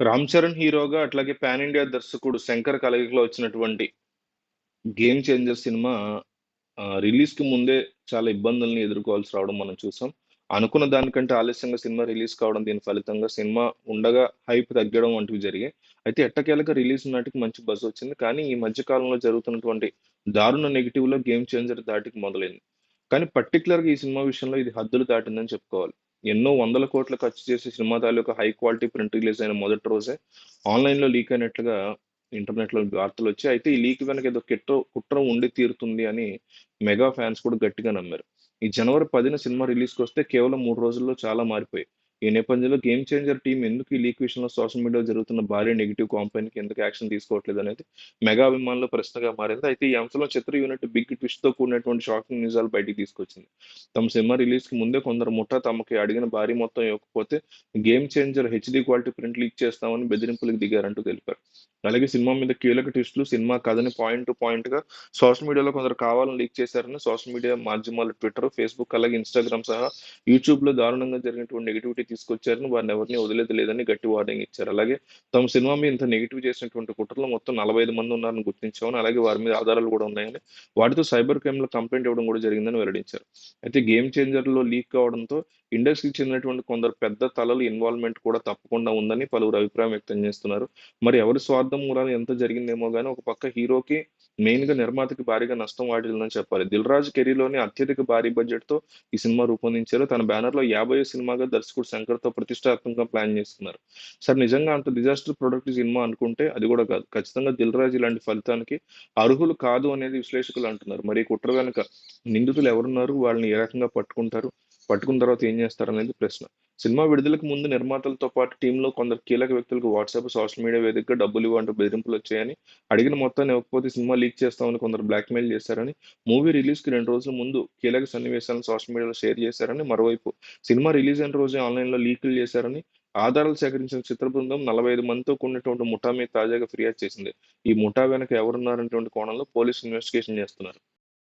రామ్ చరణ్ హీరోగా అట్లాగే pan India దర్శకుడు శంకర్ కలయికలో వచ్చినటువంటి గేమ్ చేంజర్ సినిమా రిలీజ్కి ముందే చాలా ఇబ్బందుల్ని ఎదుర్కోవాల్సి రావడం మనం చూసాం. అనుకున్న దానికంటే ఆలస్యంగా సినిమా రిలీజ్ కావడం దీని ఫలితంగా సినిమా ఉండగా హైప్ తగ్గడం వంటివి జరిగాయి. అయితే ఎట్టకేలకు రిలీజ్ నాటికి మంచి బజ్ వచ్చింది. కానీ ఈ మధ్య కాలంలో జరుగుతున్నటువంటి దారుణ నెగిటివ్లో గేమ్ చేంజర్ దాటికి మొదలైంది. కానీ పర్టికులర్గా ఈ సినిమా విషయంలో ఇది హద్దులు దాటిందని చెప్పుకోవాలి. ఎన్నో వందల కోట్ల ఖర్చు చేసి సినిమా తాలూకా హై క్వాలిటీ ప్రింట్ రిలీజ్ అయిన మొదటి రోజే ఆన్లైన్లో లీక్ అయినట్లుగా ఇంటర్నెట్లో వార్తలు వచ్చాయి. అయితే ఈ లీక్ వెనక ఏదో కిట్ర కుట్ర ఉండి తీరుతుంది అని మెగా ఫ్యాన్స్ కూడా గట్టిగా నమ్మారు. ఈ జనవరి పదిన సినిమా రిలీజ్కి వస్తే కేవలం మూడు రోజుల్లో చాలా మారిపోయాయి. ఈ నేపథ్యంలో గేమ్ చేంజర్ టీం ఎందుకు ఈ లీక్ విషయంలో సోషల్ మీడియాలో జరుగుతున్న భారీ నెగిటివ్ కాంపెయిన్కి ఎందుకు యాక్షన్ తీసుకోవట్లేదు అనేది మెగా అభిమానులు ప్రశ్నగా మారింది. అయితే ఈ అంశంలో చిత్ర యూనిట్ బిగ్ ట్విస్ట్తో కూడినటువంటి షాకింగ్ నిజాలు బయటికి తీసుకొచ్చింది. తమ సినిమా రిలీజ్కి ముందే కొందరు ముఠా తమకి అడిగిన భారీ మొత్తం ఇవ్వకపోతే Game Changer HD quality print leak చేస్తామని బెదిరింపులకు దిగారంటూ తెలిపారు. అలాగే సినిమా మీద కీలక ట్విస్టులు సినిమా కథని పాయింట్ టు పాయింట్గా సోషల్ మీడియాలో కొందరు కావాలని లీక్ చేశారని సోషల్ మీడియా మాధ్యమాలు ట్విట్టర్ ఫేస్బుక్ అలాగే ఇన్స్టాగ్రామ్ సహా యూట్యూబ్లో దారుణంగా జరిగినటువంటి నెగిటివిటీ తీసుకొచ్చారని వారిని ఎవరిని వదిలేదు లేదని గట్టి వార్నింగ్ ఇచ్చారు. అలాగే తమ సినిమా మీద ఇంత నెగిటివ్ చేసినటువంటి కుట్రలో మొత్తం నలభై ఐదు మంది ఉన్నారని గుర్తించామని అలాగే వారి మీద ఆధారాలు కూడా ఉన్నాయని వాటితో సైబర్ క్రైమ్లో కంప్లైంట్ ఇవ్వడం కూడా జరిగిందని వెల్లడించారు. అయితే గేమ్ చేంజర్లో లీక్ కావడంతో ఇండస్ట్రీకి చెందినటువంటి కొందరు పెద్ద తలలు ఇన్వాల్వ్మెంట్ కూడా తప్పకుండా ఉందని పలువురు అభిప్రాయం వ్యక్తం చేస్తున్నారు. మరి ఎవరి స్వార్థం మూలాలు ఎంత జరిగిందేమో కానీ ఒక పక్క హీరోకి మెయిన్గా నిర్మాతకి భారీగా నష్టం వాటిల్లని చెప్పాలి. దిల్ రాజు కెరీర్లోని అత్యధిక భారీ బడ్జెట్తో ఈ సినిమా రూపొందించారు. తన బ్యానర్లో యాభై సినిమాగా దర్శకుడు శంకర్తో ప్రతిష్టాత్మకంగా ప్లాన్ చేస్తున్నారు. సార్ నిజంగా అంత డిజాస్టర్ ప్రొడక్ట్ సినిమా అనుకుంటే అది కూడా కాదు. ఖచ్చితంగా దిల్ రాజు ఇలాంటి ఫలితానికి అర్హులు కాదు అనేది విశ్లేషకులు అంటున్నారు. మరి కుట్ర వెనుక నిందితులు ఎవరున్నారు? వాళ్ళని ఏ రకంగా పట్టుకుంటారు? పట్టుకున్న తర్వాత ఏం చేస్తారు అనేది ప్రశ్న. సినిమా విడుదలకు ముందు నిర్మాతలతో పాటు టీంలో కొందరు కీలక వ్యక్తులకు వాట్సాప్ సోషల్ మీడియా వేదికగా డబ్బులు ఇవ్వంటూ బెదిరింపులు వచ్చాయని అడిగిన మొత్తాన్ని ఇవ్వకపోతే సినిమా లీక్ చేస్తామని కొందరు బ్లాక్మెయిల్ చేశారని మూవీ రిలీజ్కి రెండు రోజుల ముందు కీలక సన్నివేశాలను సోషల్ మీడియాలో షేర్ చేశారని మరోవైపు సినిమా రిలీజ్ అయిన రోజే ఆన్లైన్లో లీకులు చేశారని ఆధారాలు సేకరించిన చిత్ర బృందం నలభై ఐదు మందితో కూడినటువంటి ముఠా మీద తాజాగా ఫిర్యాదు చేసింది. ఈ ముఠా వెనక ఎవరున్నారనేటువంటి కోణంలో పోలీసు ఇన్వెస్టిగేషన్ చేస్తున్నారు.